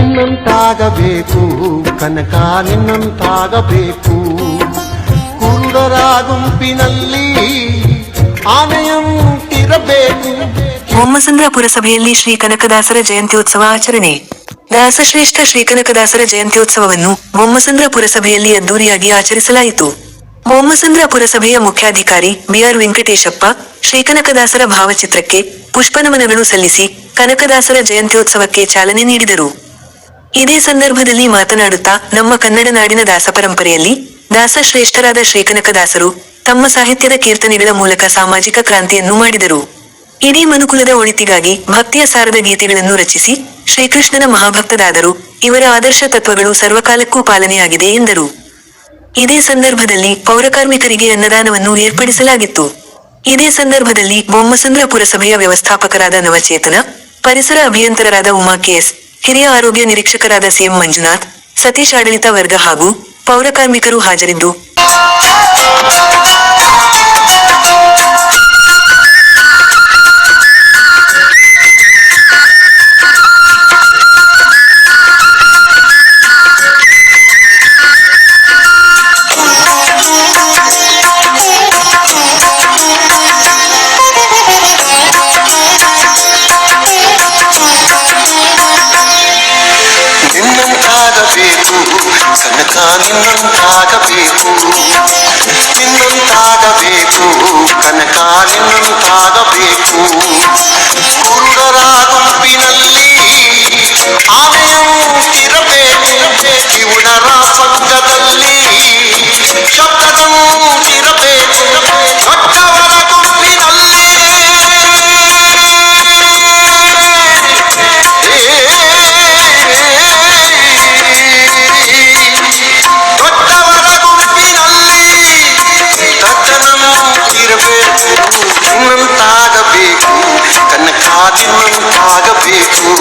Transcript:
ನಿನ್ನಂತಾಗಬೇಕು, ಕನಕ ನಿನ್ನಂತಾಗಬೇಕು. ಕುರುಡರ ಗುಂಪಿನಲ್ಲಿ ಆನೆಯಂತಿರಬೇಕು ಬೊಮ್ಮಸಂದ್ರ ಪುರಸಭೆಯಲ್ಲಿ ಶ್ರೀ ಕನಕದಾಸರ ಉತ್ಸವ ಆಚರಣೆ. ದಾಸಶ್ರೇಷ್ಠ ಶ್ರೀ ಕನಕದಾಸರ ಜಯಂತ್ಯೋತ್ಸವವನ್ನು ಬೊಮ್ಮಸಂದ್ರ ಪುರಸಭೆಯಲ್ಲಿ ಅದ್ದೂರಿಯಾಗಿ ಆಚರಿಸಲಾಯಿತು. ಮೊಮ್ಮಸಂದ್ರ ಪುರಸಭೆಯ ಮುಖ್ಯಾಧಿಕಾರಿ ಬಿಆರ್ ವೆಂಕಟೇಶಪ್ಪ, ಶ್ರೀ ಕನಕದಾಸರ ಭಾವಚಿತ್ರಕ್ಕೆ ಪುಷ್ಪನಮನಗಳು ಸಲ್ಲಿಸಿ ಕನಕದಾಸರ ಜಯಂತ್ಯೋತ್ಸವಕ್ಕೆ ಚಾಲನೆ ನೀಡಿದರು. ಇದೇ ಸಂದರ್ಭದಲ್ಲಿ ಮಾತನಾಡುತ್ತಾ ನಮ್ಮ ಕನ್ನಡ ನಾಡಿನ ದಾಸ ಪರಂಪರೆಯಲ್ಲಿ ದಾಸಶ್ರೇಷ್ಠರಾದ ಶ್ರೀಕನಕದಾಸರು ತಮ್ಮ ಸಾಹಿತ್ಯದ ಕೀರ್ತನೆಗಳ ಮೂಲಕ ಸಾಮಾಜಿಕ ಕ್ರಾಂತಿಯನ್ನು ಮಾಡಿದರು. ಇಡೀ ಮನುಕುಲದ ಒಳಿತಿಗಾಗಿ ಭಕ್ತಿಯ ಸಾರದ ಗೀತೆಗಳನ್ನು ರಚಿಸಿ ಶ್ರೀಕೃಷ್ಣನ ಮಹಾಭಕ್ತರಾದರು. ಇವರ ಆದರ್ಶ ತತ್ವಗಳು ಸರ್ವಕಾಲಕ್ಕೂ ಪಾಲನೆಯಾಗಿದೆ ಎಂದರು. ಇದೇ ಸಂದರ್ಭದಲ್ಲಿ ಪೌರಕಾರ್ಮಿಕರಿಗೆ ಅನ್ನದಾನವನ್ನು ಏರ್ಪಡಿಸಲಾಗಿತ್ತು. ಇದೇ ಸಂದರ್ಭದಲ್ಲಿ ಬೊಮ್ಮಸಂದ್ರ ಪುರಸಭೆಯ ವ್ಯವಸ್ಥಾಪಕರಾದ ನವಚೇತನ, ಪರಿಸರ ಅಭಿಯಂತರರಾದ ಉಮಾ ಕೆಎಸ್ ಹಿರಿಯ ಆರೋಗ್ಯ ನಿರೀಕ್ಷಕರಾದ ಸಿಎಂ ಮಂಜುನಾಥ್ ಸತೀಶ್ ಆಡಳಿತ ವರ್ಗ ಹಾಗೂ ಪೌರಕಾರ್ಮಿಕರು ಹಾಜರಿದ್ದು. ನಿನ್ನಂತಾಗಬೇಕು ಕನಕ ನಿನ್ನಂತಾಗಬೇಕು ದಡ್ಡನಂತಿರಬೇಕು ನಿನ್ನಂತಾಗಬೇಕು ಕನಕ ನಿನ್ನಂತಾಗಬೇಕು